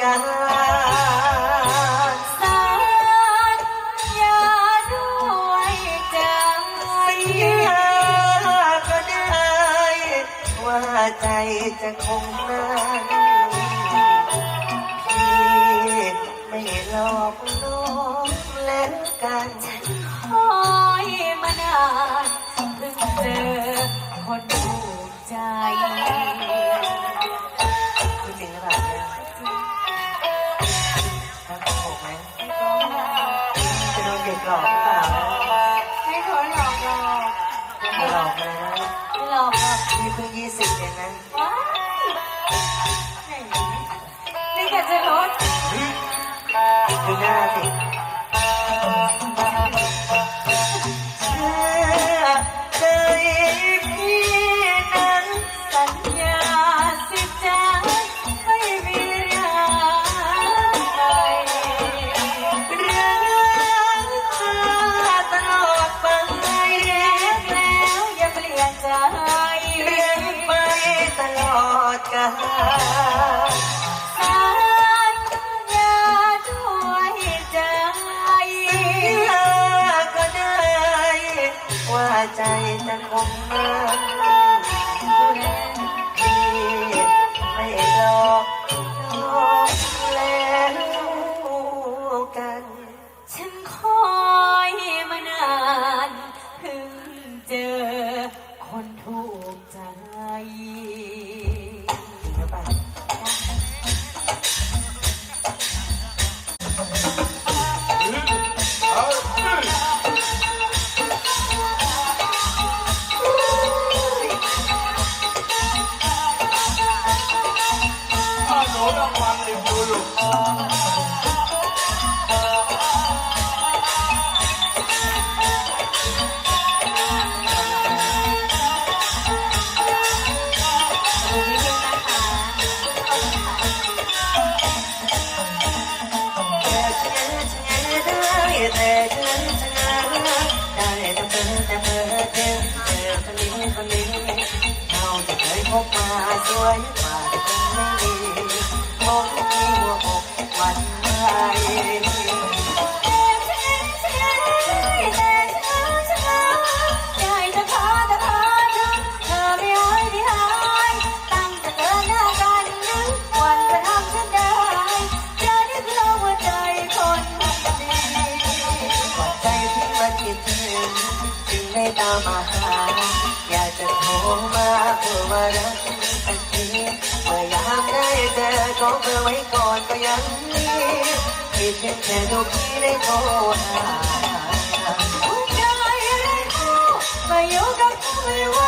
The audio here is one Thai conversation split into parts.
กันสัญญาด้วยใจสัญาก็ได้ ว่าใจจะคงนั้นไม่หลอก ยี่สิบเองนะว้านี่แต่จะลดดูหน้าสิ กาสัญญาด้วยใจก็ได้ ว่าใจจะคงมาพี่ไม่รอรอแล้วกัน พบมาสวยกว่าไม่มีพบที่หัวอกวัน ว่ารักสักทีเมื่ออยามได้เจอก็เบอไว้ก่อนก็ยังดีคิดเพียแค่ดูกที่ได้โทรหาหัวใจเล่นคู่มาอยู่กับกูไม่ว่า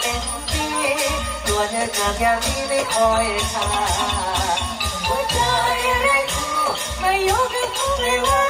เป็นที่ตัวเธอเกิดอย่างนี้ไม่คอยชาหัวใจไรคู่ไม่ยกให้ทุกเลยว่า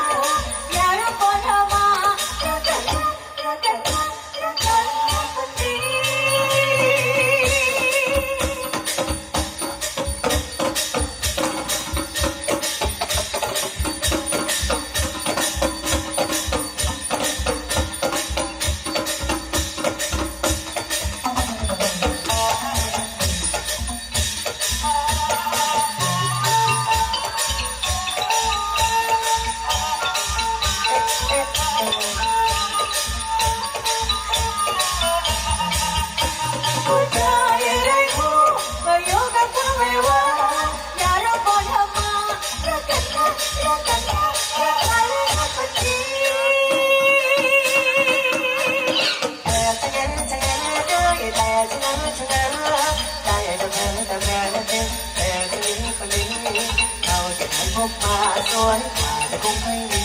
มาสวยกว่าแต่คงไม่มี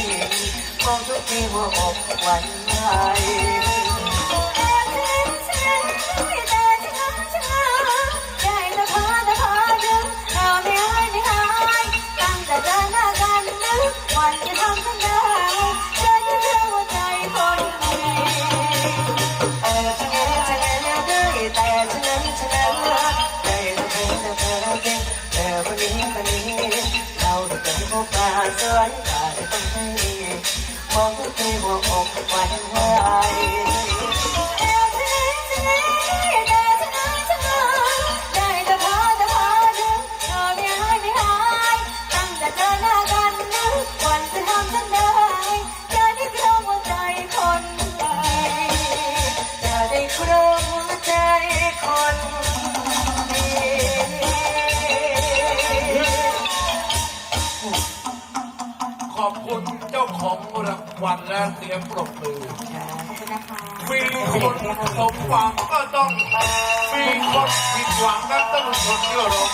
มองทุกทีหัวอกหวันไหว ต้องให้มองทุกทีหัวอกไปไหว อบคุณเจ้าของรางวัลและเสียงปรบมือ มีคนสมหวังก็ต้อง มีคนผิดหวังก็ต้องมีคนเชื่อรบ